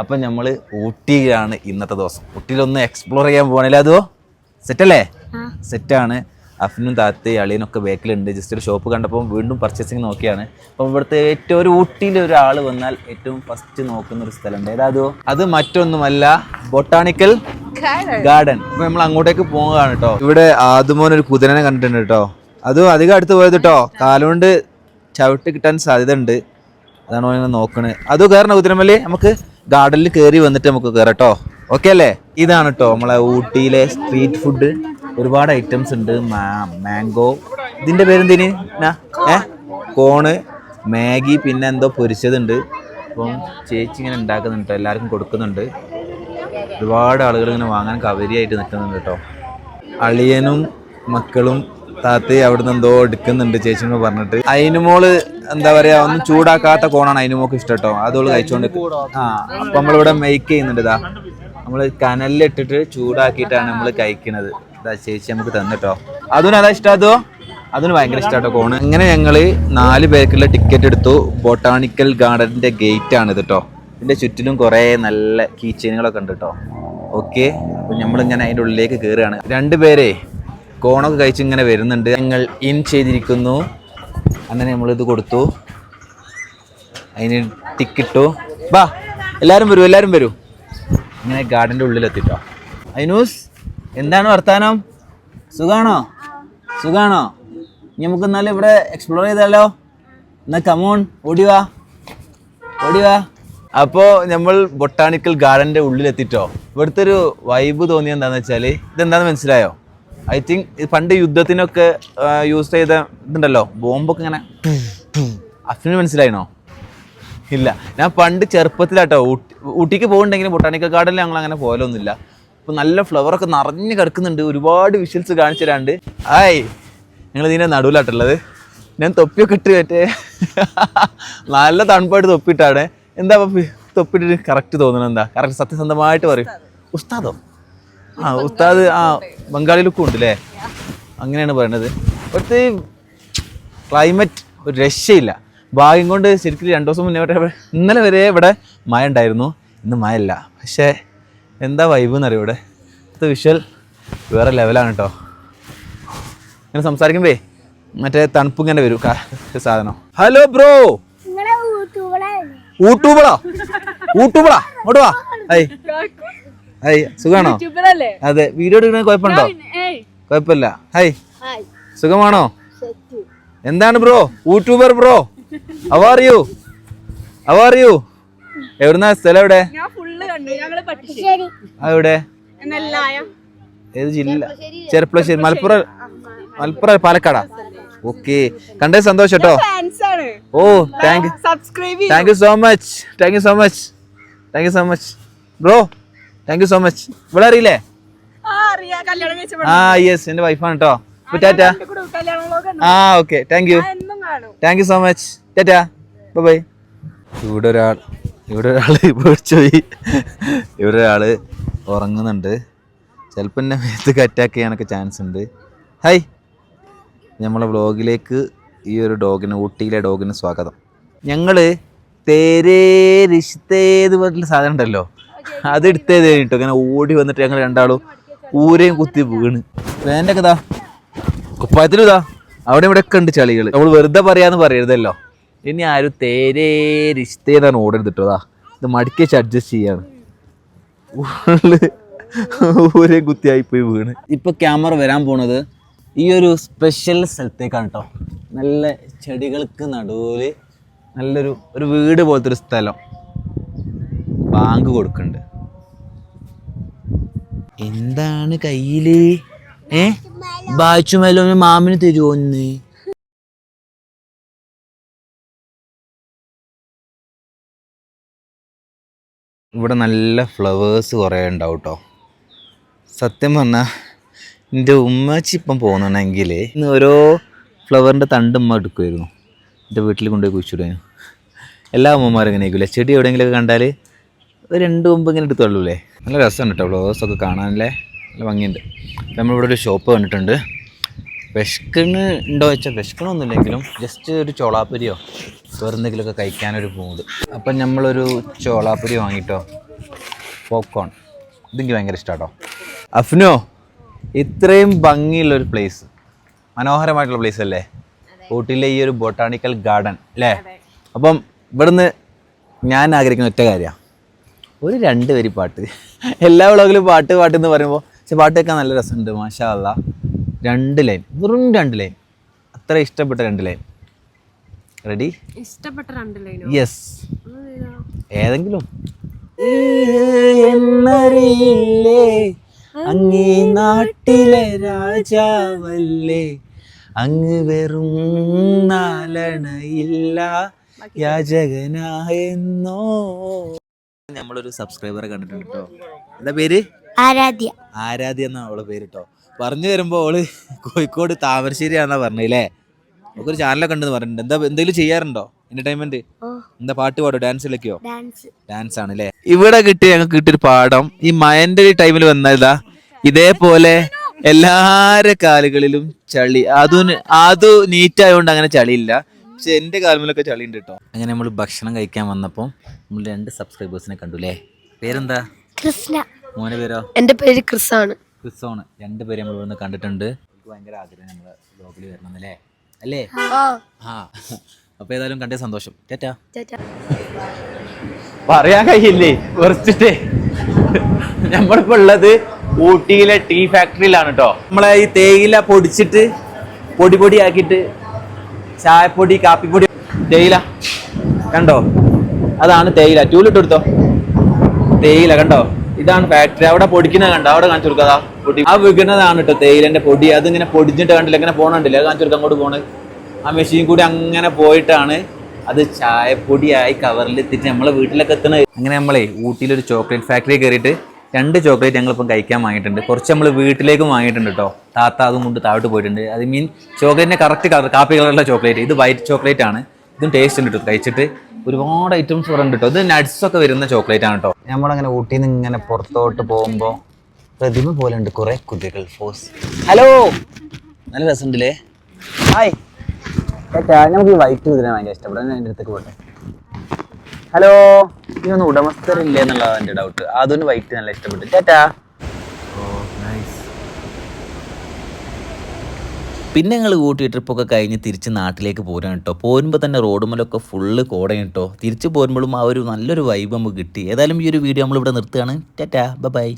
അപ്പം നമ്മൾ ഊട്ടിയിലാണ് ഇന്നത്തെ ദിവസം. ഊട്ടിയിലൊന്ന് എക്സ്പ്ലോർ ചെയ്യാൻ പോകണല്ലേ അതോ സെറ്റല്ലേ സെറ്റാണ് അഫിനും താത്തയും അളിയനൊക്കെ ബേക്കിലുണ്ട്. ജസ്റ്റ് ഒരു ഷോപ്പ് കണ്ടപ്പോൾ വീണ്ടും പർച്ചേസിങ് നോക്കിയാണ്. അപ്പോൾ ഇവിടുത്തെ ഏറ്റവും ഒരു ഊട്ടിയിൽ ഒരാൾ വന്നാൽ ഏറ്റവും ഫസ്റ്റ് നോക്കുന്ന ഒരു സ്ഥലമുണ്ട്. ഏതാതോ അത് മറ്റൊന്നുമല്ല. ബൊട്ടാണിക്കൽ ഗാർഡൻ അപ്പൊ നമ്മൾ അങ്ങോട്ടേക്ക് പോകുകയാണ് കേട്ടോ ഇവിടെ ആദ്യമോൻ ഒരു കുതിരനെ കണ്ടിട്ടുണ്ട് കേട്ടോ അതും അധികം അടുത്ത് പോയത് കേട്ടോ കാലുകൊണ്ട് ചവിട്ട് കിട്ടാൻ സാധ്യത ഉണ്ട് അതാണ് നോക്കണേ. അതും അത് കയറണ കുതിരമല്ലേ നമുക്ക് ഗാർഡനിൽ കയറി വന്നിട്ട് നമുക്ക് കയറട്ടോ ഓക്കെ അല്ലേ? ഇതാണ് കേട്ടോ നമ്മളെ ഊട്ടിയിലെ സ്ട്രീറ്റ് ഫുഡ് ഒരുപാട് ഐറ്റംസ് ഉണ്ട്. മാംഗോ ഇതിന്റെ പേരെന്തിന്? ഏ? കോണ് മാഗി പിന്നെ എന്തോ പൊരിച്ചതുണ്ട്. അപ്പം ചേച്ചി ഇങ്ങനെ ഉണ്ടാക്കുന്നുണ്ട്. എല്ലാവർക്കും കൊടുക്കുന്നുണ്ട്. ഒരുപാട് ആളുകൾ ഇങ്ങനെ വാങ്ങാൻ കവരിയായിട്ട് നിൽക്കുന്നുണ്ട് കേട്ടോ അളിയനും മക്കളും താത്തയും അവിടുന്ന് എന്തോ എടുക്കുന്നുണ്ട് ചേച്ചി എന്ന് പറഞ്ഞിട്ട്. അതിനുമോൾ എന്താ പറയാ ഒന്നും ചൂടാക്കാത്ത കോണാണ് അതിനുമോക്ക് ഇഷ്ടം കേട്ടോ അതോൾ കഴിച്ചോണ്ട് ആ അപ്പൊ നമ്മളിവിടെ മെയ്ക്ക് ചെയ്യുന്നുണ്ട് ഇതാ. നമ്മൾ കനലിലിട്ടിട്ട് ചൂടാക്കിയിട്ടാണ് നമ്മൾ കഴിക്കുന്നത് ഇതാ ചേച്ചി നമുക്ക് തന്നിട്ടോ. അതും അതാ ഇഷ്ടം അതോ? അതിന് ഭയങ്കര ഇഷ്ടമാട്ടോ കോണ് അങ്ങനെ ഞങ്ങൾ നാല് പേർക്കുള്ള ടിക്കറ്റ് എടുത്തു. ബൊട്ടാണിക്കൽ ഗാർഡനിന്റെ ഗേറ്റ് ആണ് ഇത് കേട്ടോ ഇതിന്റെ ചുറ്റിലും കുറെ നല്ല കീച്ചെയിനുകളൊക്കെ ഉണ്ട് കേട്ടോ ഓക്കെ അപ്പൊ നമ്മളിങ്ങനെ അതിന്റെ ഉള്ളിലേക്ക് കയറുകയാണ് രണ്ടുപേരെ കോണൊക്കെ കഴിച്ച് ഇങ്ങനെ വരുന്നുണ്ട്. ഞങ്ങൾ ഇൻ ചെയ്തിരിക്കുന്നു. അങ്ങനെ നമ്മളിത് കൊടുത്തു. അതിന് ടിക്കിട്ടു. ബാ എല്ലാവരും വരൂ എല്ലാവരും വരൂ. ഇങ്ങനെ ഗാർഡന്റെ ഉള്ളിലെത്തിട്ടോ. അയിനൂസ് എന്താണ് വർത്താനം? സുഖാണോ? സുഖാണോ? നമുക്ക് എന്നാലും ഇവിടെ എക്സ്പ്ലോർ ചെയ്താലോ? എന്നാ കമോൺ ഓടിവാ ഓടിവാ അപ്പോൾ നമ്മൾ ബൊട്ടാണിക്കൽ ഗാർഡന്റെ ഉള്ളിലെത്തിട്ടോ. ഇവിടുത്തെ ഒരു വൈബ് തോന്നിയത് എന്താണെന്ന് വെച്ചാൽ ഇതെന്താണെന്ന് മനസ്സിലായോ? ഐ തിങ്ക് പണ്ട് യുദ്ധത്തിനൊക്കെ യൂസ് ചെയ്ത ഇതുണ്ടല്ലോ ബോംബൊക്കെ ഇങ്ങനെ അഫിന് മനസ്സിലായിനോ? ഇല്ല. ഞാൻ പണ്ട് ചെറുപ്പത്തിലാട്ടോ ഊട്ടി ഊട്ടിക്ക് പോകുന്നുണ്ടെങ്കിലും ബൊട്ടാണിക്കൽ ഗാർഡനിൽ ഞങ്ങൾ അങ്ങനെ പോലൊന്നുമില്ല ഇപ്പൊ നല്ല ഫ്ലവറൊക്കെ നിറഞ്ഞ് കിടക്കുന്നുണ്ട് ഒരുപാട് വിഷ്വൽസ് കാണിച്ചു തരാണ്ട് ആയ് ഞങ്ങൾ ഇതിന്റെ നടുവിലാട്ടുള്ളത്. ഞാൻ തൊപ്പിയൊക്കെ ഇട്ട് മറ്റേ നല്ല തണുപ്പായിട്ട് തൊപ്പിട്ടാണ് എന്താ തൊപ്പിട്ട് കറക്റ്റ് തോന്നുന്നത് എന്താ? കറക്റ്റ് സത്യസന്ധമായിട്ട് പറയും. ഉസ്താദോ? ആ ഉസ്താദ് ആ ബംഗാളി ലുക്കും ഉണ്ട് അല്ലേ അങ്ങനെയാണ് പറയണത്. ഇവിടുത്തെ ക്ലൈമറ്റ് ഒരു രക്ഷയില്ല. ഭാഗ്യം കൊണ്ട് ശരിക്കും രണ്ടു ദിവസം മുന്നേ വരെ ഇന്നലെ വരെ ഇവിടെ മഴ ഉണ്ടായിരുന്നു. ഇന്ന് മഴയില്ല. പക്ഷേ എന്താ വൈബ് എന്നറിയോ ഇവിടെ? ഇവിടുത്തെ വിഷ്വൽ വേറെ ലെവലാണ് കേട്ടോ ഇങ്ങനെ സംസാരിക്കുമ്പേ മറ്റേ തണുപ്പ് ഇങ്ങനെ വരും സാധനം. ഹലോ ബ്രോ ഊട്ടൂബളോ ഊട്ടൂബളാ ഇങ്ങോട്ട് വാ. ഐ. ഐ സുഖാണോ? അതെ വീഡിയോ എടുക്കണ കുഴപ്പമുണ്ടോ? കുഴപ്പമില്ല. ഹായ്. സുഖമാണോ? സെറ്റ്. എന്താണ് bro? YouTuber bro. How are you you how are you എവിടുന്ന? സ്ഥലം എവിടെ? എവിടെ? ഏത് ജില്ല? ചെറുപ്പശ്ശേരി. മലപ്പുറം മലപ്പുറം പാലക്കാടാ. ഓക്കെ കണ്ടേ സന്തോഷം കേട്ടോ. ഓ thank thank you so much thank you so much thank you so much bro thank you so much ഇവിടെ അറിയില്ലേ ആ യെസ് എന്റെ വൈഫാണ് കേട്ടോ ടാറ്റ. ആ okay thank you thank you so much tata bye ഇവിടെ ഒരാൾ ഇവിടെ ഒരാൾ പോയി. ഇവിടെ ഒരാൾ ഉറങ്ങുന്നുണ്ട്. ചിലപ്പോൾ എന്നെ മേത്തൊക്കെ അറ്റാക്ക് ചെയ്യാനൊക്കെ ചാൻസ് ഉണ്ട്. ഹായ് നമ്മളെ വ്ളോഗിലേക്ക് ഈ ഒരു ഡോഗിന് ഊട്ടിയിലെ ഡോഗിന് സ്വാഗതം. ഞങ്ങൾ തേരേ റിഷ്തേന്ന് പറഞ്ഞിട്ടുള്ള സാധനം ഉണ്ടല്ലോ. അത് എടുത്തേത് കേട്ടോ. ഇങ്ങനെ ഓടി വന്നിട്ട് ഞങ്ങൾ രണ്ടാളും ഊരയും കുത്തി വീണ്. വേന്റെ ഒക്കെ ഇതാ. കുപ്പായത്തിലും ഇതാ. അവിടെ ഇവിടെ ഒക്കെ ഉണ്ട് ചളികൾ നമ്മൾ വെറുതെ പറയാന്ന് പറയരുതല്ലോ. ഇനി ആരും തേരേ ഓടരുത് കേട്ടോ അതാ ഇത് മടിക്കി വെച്ച് അഡ്ജസ്റ്റ് ചെയ്യാണ് ഊരയും കുത്തിയായി പോയി വീണ്. ഇപ്പൊ ക്യാമറ വരാൻ പോണത് ഈ ഒരു സ്പെഷ്യൽ സ്ഥലത്തേക്കാണ് കേട്ടോ നല്ല ചെടികൾക്ക് നടുവിൽ നല്ലൊരു ഒരു വീട് പോലത്തെ ഒരു സ്ഥലം. ബാങ്ക് കൊടുക്കുന്നുണ്ട് എന്താണ് കയ്യിൽ? ഏ? ബാച്ചുമല്ലോ മാമിന് തരുമോ ഒന്ന് ഇവിടെ നല്ല ഫ്ലവേഴ്സ് കുറേ ഉണ്ടാവും കേട്ടോ സത്യം പറഞ്ഞാൽ എന്റെ ഉമ്മച്ചി ഇപ്പം പോകുന്നുണ്ടെങ്കിൽ ഇന്ന് ഓരോ ഫ്ലവറിന്റെ തണ്ട് ഉമ്മ എടുക്കുമായിരുന്നു എന്റെ വീട്ടിൽ കൊണ്ടുപോയി കുഴിച്ചിടുന്നു എല്ലാ അമ്മമാരും ഇങ്ങനെ ആയിരിക്കില്ല ചെടി എവിടെയെങ്കിലുമൊക്കെ കണ്ടാൽ ഒരു രണ്ട് മുമ്പ് ഇങ്ങനെ എടുത്തുള്ളൂല്ലേ നല്ല രസമുണ്ട് കേട്ടോ ഫ്ലവേഴ്സൊക്കെ കാണാനല്ലേ? നല്ല ഭംഗിയുണ്ട്. നമ്മളിവിടെ ഒരു ഷോപ്പ് കണ്ടിട്ടുണ്ട്. വിശക്കണ് ഉണ്ടോ വെച്ചാൽ വിശക്കണമൊന്നുമില്ലെങ്കിലും ജസ്റ്റ് ഒരു ചോളാപ്പുരിയോ വേറെ എന്തെങ്കിലുമൊക്കെ കഴിക്കാനൊരു മൂഡ് അപ്പം നമ്മളൊരു ചോളാപ്പുരി വാങ്ങിട്ടോ. പോപ്കോൺ ഇതെനിക്ക് ഭയങ്കര ഇഷ്ടമാട്ടോ അഫ്നോ ഇത്രയും ഭംഗിയുള്ളൊരു പ്ലേസ് മനോഹരമായിട്ടുള്ള പ്ലേസ് അല്ലേ? ഊട്ടിയിലെ ഈ ഒരു ബൊട്ടാണിക്കൽ ഗാർഡൻ അല്ലേ? അപ്പം ഇവിടുന്ന് ഞാൻ ആഗ്രഹിക്കുന്ന ഒറ്റ കാര്യമാണ് ഒരു രണ്ട് വരി പാട്ട്. എല്ലാ വ്ളോഗിലും പാട്ട് പാട്ട് എന്ന് പറയുമ്പോൾ പക്ഷെ പാട്ട് കേൾക്കാൻ നല്ല രസമുണ്ട് മാഷാ അല്ല രണ്ട് ലൈൻ വെറും രണ്ട് ലൈൻ. അത്ര ഇഷ്ടപ്പെട്ട രണ്ട് ലൈൻ. റെഡി ഇഷ്ടപ്പെട്ട രണ്ട് ലൈൻ യെസ് ഏതെങ്കിലും. എന്നറിയില്ലേ? അങ്ങേ നാട്ടിലെ രാജാവല്ലേ? അങ്ങ് വെറും നാലണയില്ല യാചകനായെന്നോ? നമ്മളൊരു സബ്സ്ക്രൈബറെ കണ്ടിട്ടുണ്ട്? കേട്ടോ എന്താ പേര്? ആരാധ്യ. ആരാധ്യ എന്നാ അവളെ പേര് കേട്ടോ പറഞ്ഞു വരുമ്പോൾ അവൾ കോഴിക്കോട് താമരശ്ശേരിയാന്നാ പറഞ്ഞില്ലേ? നമുക്കൊരു ചാനലൊക്കെ ഉണ്ടെന്ന് പറഞ്ഞിട്ടുണ്ട്. എന്താ എന്തെങ്കിലും ചെയ്യാറുണ്ടോ? എന്റർടൈൻമെന്റ് എന്താ പാട്ട് പാടോ ഡാൻസ് കളിക്കോ? ഡാൻസ് ഡാൻസ് ആണ് അല്ലേ ഇവിടെ കിട്ടിയ ഞങ്ങൾക്ക് കിട്ടിയൊരു പാഠം. ഈ മയന്റെ ടൈമിൽ വന്നതാ. ഇതേപോലെ എല്ലാരെ കാലുകളിലും ചളി. അതും അത് നീറ്റായതുകൊണ്ട് അങ്ങനെ ചളിയില്ല. പക്ഷെ എന്റെ കാലുമിലൊക്കെ ചളി ഉണ്ട് കേട്ടോ. അങ്ങനെ നമ്മൾ ഭക്ഷണം കഴിക്കാൻ വന്നപ്പോൾ നമ്മൾ രണ്ട് സബ്സ്ക്രൈബേഴ്സിനെ കണ്ടു അല്ലേ പേരെന്താ? കൃഷ്ണ. മോനെ പേരോ? എന്റെ പേര് ക്രിസ് ആണ് ക്രിസോണ് രണ്ട് പേര് നമ്മൾ ഇവിടുന്ന് കണ്ടിട്ടുണ്ട്. എനിക്ക് ഭയങ്കര ആഗ്രഹം നമ്മൾ ബ്ലോഗിൽ വരണം അല്ലേ? അല്ലേ? ആ. ആ. അപ്പൊ ഏതായാലും കണ്ടേ സന്തോഷം. ചേറ്റാ പറയാൻ കഴിയില്ലേ? കുറച്ചിട്ടേ നമ്മളിപ്പോ ഉള്ളത് ഊട്ടിയിലെ ടീ ഫാക്ടറിയിലാണ് കേട്ടോ. നമ്മളെ ഈ തേയില പൊടിച്ചിട്ട് പൊടി പൊടി ആക്കിയിട്ട് ചായപ്പൊടി കാപ്പിപ്പൊടി. തേയില. കണ്ടോ? അതാണ് തേയില. ടൂലിട്ട് കൊടുത്തോ? തേയില കണ്ടോ? ഇതാണ് ഫാക്ടറി അവിടെ പൊടിക്കുന്നത് കണ്ടോ? അവിടെ കാണിച്ചു കൊടുക്കാതാ പൊടി. ആ വിൽക്കുന്നതാണ് കേട്ടോ തേയിലന്റെ പൊടി. അതിങ്ങനെ പൊടിച്ചിട്ട് കണ്ടില്ല? ഇങ്ങനെ പോകണുണ്ടല്ലേ കാണിച്ചു കൊടുക്കാൻ അങ്ങോട്ട് പോണ്. ആ മെഷീൻ കൂടി അങ്ങനെ പോയിട്ടാണ് അത് ചായപ്പൊടിയായി കവറിൽ എത്തിയിട്ട് നമ്മളെ വീട്ടിലൊക്കെ എത്തണത്. അങ്ങനെ നമ്മളെ ഊട്ടിയിലൊരു ചോക്ലേറ്റ് ഫാക്ടറി കയറിയിട്ട് രണ്ട് ചോക്ലേറ്റ് ഞങ്ങളിപ്പം കഴിക്കാൻ വാങ്ങിയിട്ടുണ്ട്. കുറച്ച് നമ്മൾ വീട്ടിലേക്കും വാങ്ങിയിട്ടുണ്ട് കേട്ടോ. താത്ത അതും കൊണ്ട് താഴോട്ട് പോയിട്ടുണ്ട്. അത് മീൻ ചോക്ലേറ്റിന്റെ കറക്റ്റ് കളർ കാപ്പി കളറുള്ള ചോക്ലേറ്റ് ഇത് വൈറ്റ് ചോക്ലേറ്റ് ആണ്. ഇതും ടേസ്റ്റ് ഉണ്ട് കേട്ടോ കഴിച്ചിട്ട് ഒരുപാട് ഐറ്റംസ് ഉണ്ട് കേട്ടോ ഇത് നട്സ് ഒക്കെ വരുന്ന ചോക്ലേറ്റ് ആണ് കേട്ടോ നമ്മളങ്ങനെ ഊട്ടിയിൽ നിന്ന് ഇങ്ങനെ പുറത്തോട്ട് പോകുമ്പോൾ പ്രതിമ പോലെ ഉണ്ട് കുറെ കുതിരകൾ. ഫോസ് ഹലോ നല്ല രസമുണ്ടല്ലേ? ഹായ് നമുക്ക് ഈ വൈറ്റ് കുതിര ഭയങ്കര ഇഷ്ടപ്പെടും. എന്റെ അടുത്തേക്ക് പോട്ടെ. ഹലോ ഇതൊന്നും ഉടമസ്ഥരില്ലേ എന്നുള്ളതാണ് എന്റെ ഡൗട്ട് അതൊന്ന് വൈറ്റ് നല്ല ഇഷ്ടപ്പെട്ടു. ചേട്ടാ പിന്നെ ഞങ്ങൾ ഊട്ടി ട്രിപ്പൊക്കെ കഴിഞ്ഞ് തിരിച്ച് നാട്ടിലേക്ക് പോരാൻ കേട്ടോ പോരുമ്പോൾ തന്നെ റോഡുമലൊക്കെ ഫുള്ള് കോടയും കേട്ടോ തിരിച്ച് പോരുമ്പോഴും ആ ഒരു നല്ലൊരു വൈബ് നമുക്ക് കിട്ടി. ഏതായാലും ഈ ഒരു വീഡിയോ നമ്മളിവിടെ നിർത്തുകയാണ്. ടാറ്റാ. ബൈ